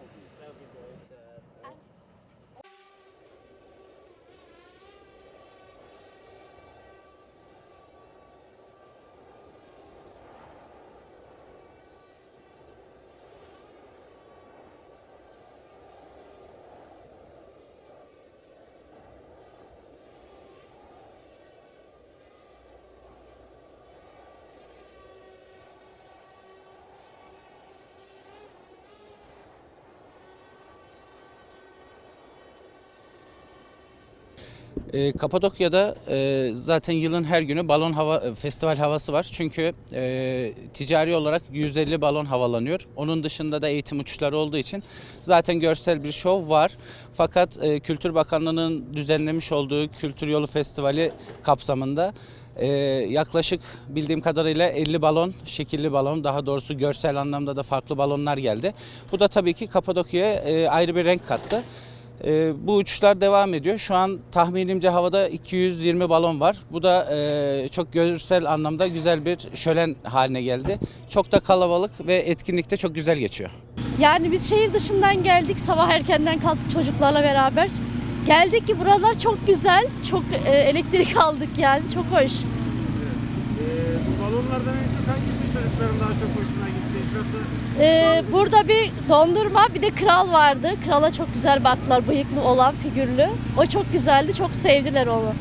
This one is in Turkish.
거기. E, Kapadokya'da e, zaten yılın her günü balon hava e, festival havası var. Çünkü e, ticari olarak 150 balon havalanıyor. Onun dışında da eğitim uçuşları olduğu için zaten görsel bir şov var. Fakat e, Kültür Bakanlığı'nın düzenlemiş olduğu Kültür Yolu Festivali kapsamında e, yaklaşık bildiğim kadarıyla 50 balon, şekilli balon, daha doğrusu görsel anlamda da farklı balonlar geldi. Bu da tabii ki Kapadokya'ya e, ayrı bir renk kattı. E, bu uçuşlar devam ediyor. Şu an tahminimce havada 220 balon var. Bu da e, çok görsel anlamda güzel bir şölen haline geldi. Çok da kalabalık ve etkinlikte çok güzel geçiyor. Yani biz şehir dışından geldik. Sabah erkenden kalktık çocuklarla beraber. Geldik ki buralar çok güzel. Çok e, elektrik aldık yani. Çok hoş. Ee, bu balonlardan en çok hangisi çocukların daha çok hoşuna gitti? Ee, burada bir dondurma bir de kral vardı. Krala çok güzel baktılar bıyıklı olan figürlü. O çok güzeldi. Çok sevdiler onu.